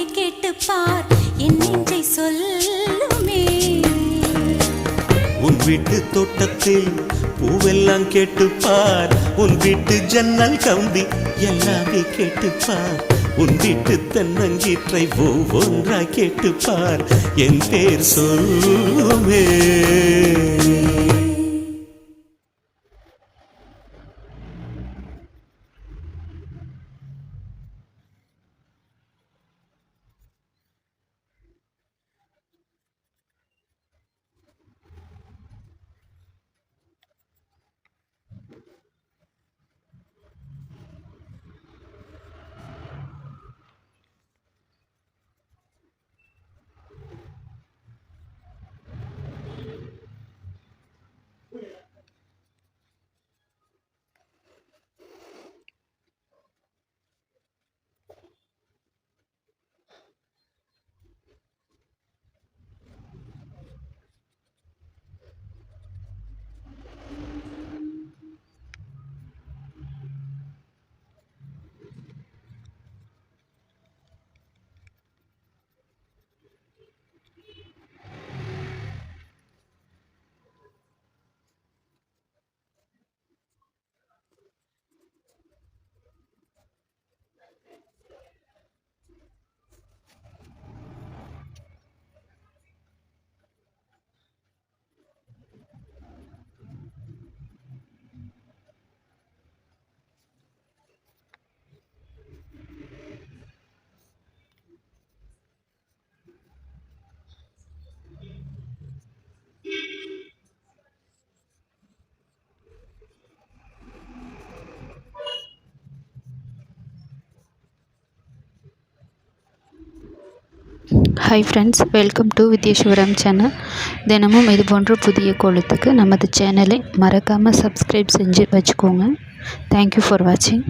இப்போதே கேட்டு பார் என் நெஞ்சை சொல்லுமே. உன் வீட்டு தோட்டத்தில் பூவெல்லாம் கேட்டுப்பார். உன் வீட்டு ஜன்னல் கம்பி எல்லாமே கேட்டுப்பார். உன் வீட்டு தென்னங்கீற்றை ஒவ்வொன்றா கேட்டுப்பார். என் பேர் சொல்லுமே. Hi friends welcome to Vidyeswaram channel தினமும் இது போன்ற புதிய கோலத்துக்கு நமது சேனலை மறக்காமல் சப்ஸ்கிரைப் செஞ்சு வச்சுக்கோங்க. தேங்க்யூ ஃபார் வாட்சிங்